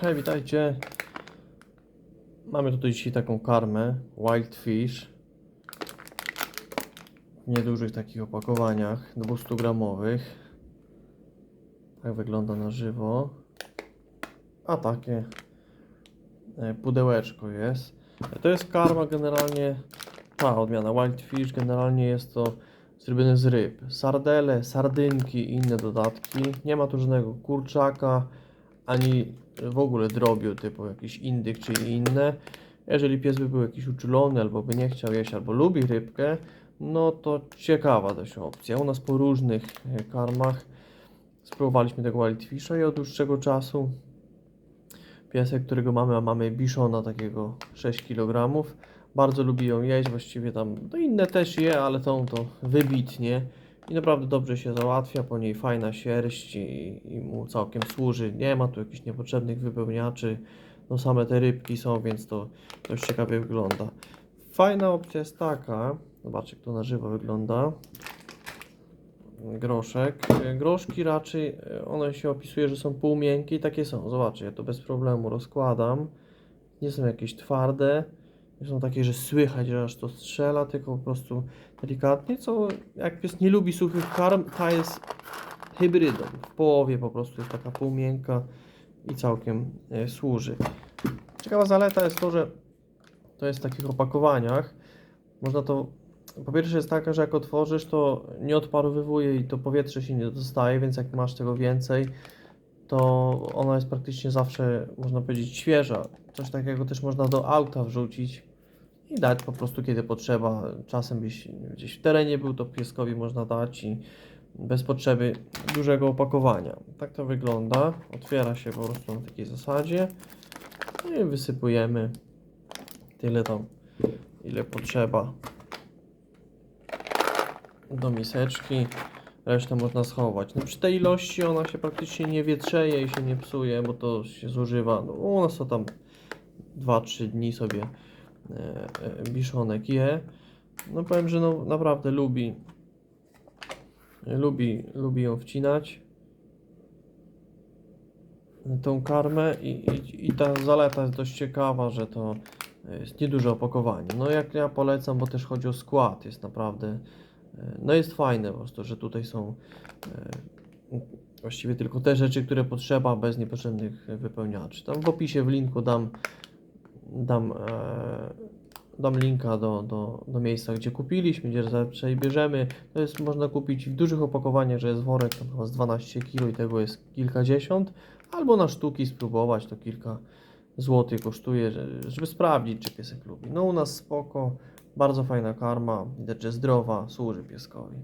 Hej, witajcie. Mamy tutaj dzisiaj taką karmę Wild Fish w niedużych takich opakowaniach 200 gramowych. Tak wygląda na żywo. A takie e, pudełeczko jest. To jest karma generalnie ta odmiana Wild Fish. Generalnie jest to zrobione z ryb. Sardele, sardynki i inne dodatki. Nie ma tu żadnego kurczaka ani w ogóle drobiu typu jakiś indyk czy inne. Jeżeli pies by był jakiś uczulony albo by nie chciał jeść albo lubi rybkę, no to ciekawa dość opcja. U nas po różnych e, karmach spróbowaliśmy tego Wildfisha i od dłuższego czasu piesek, którego mamy, a mamy biszona takiego 6 kg. Bardzo lubi ją jeść, właściwie tam no inne też je, ale tą to wybitnie. I naprawdę dobrze się załatwia, po niej fajna sierść i, i mu całkiem służy. Nie ma tu jakichś niepotrzebnych wypełniaczy. No same te rybki są, więc to dość ciekawie wygląda. Fajna opcja jest taka, zobaczcie jak to na żywo wygląda. Groszek. Groszki raczej, e, one się opisuje, że są półmiękkie i takie są. Zobaczcie, ja to bez problemu rozkładam. Nie są jakieś twarde. Są takie, że słychać, że aż to strzela, tylko po prostu delikatnie, co jak pies nie lubi suchych karm, ta jest hybrydą. W połowie po prostu jest taka półmiękka i całkiem e, służy. Ciekawa zaleta jest to, że to jest w takich opakowaniach. Można to. Po pierwsze jest taka, że jak otworzysz, to nie odparowywuje i to powietrze się nie dostaje, więc jak masz tego więcej, to ona jest praktycznie zawsze, można powiedzieć, świeża. Coś takiego też można do auta wrzucić i dać po prostu kiedy potrzeba. Czasem byś gdzieś w terenie był, to pieskowi można dać i bez potrzeby dużego opakowania. Tak to wygląda. Otwiera się po prostu na takiej zasadzie No i wysypujemy tyle tam, ile potrzeba do miseczki. Resztę można schować. No przy tej ilości ona się praktycznie nie wietrzeje i się nie psuje, bo to się zużywa. No, u nas to tam 2-3 dni sobie e, e, biszonek je. No powiem, że no naprawdę lubi lubi, lubi ją wcinać tą karmę i, i, i ta zaleta jest dość ciekawa, że to jest nieduże opakowanie. No jak ja polecam, bo też chodzi o skład, jest naprawdę no jest fajne po prostu, że tutaj są e, właściwie tylko te rzeczy, które potrzeba bez niepotrzebnych wypełniaczy. Tam w opisie w linku dam dam, e, dam linka do, do, do miejsca, gdzie kupiliśmy, gdzie zawsze bierzemy. To jest można kupić w dużych opakowaniach, że jest worek tam chyba z 12 kg i tego jest kilkadziesiąt, albo na sztuki spróbować, to kilka złotych kosztuje, że- żeby sprawdzić, czy piesek lubi. No u nas spoko, bardzo fajna karma, widać, że zdrowa, służy pieskowi.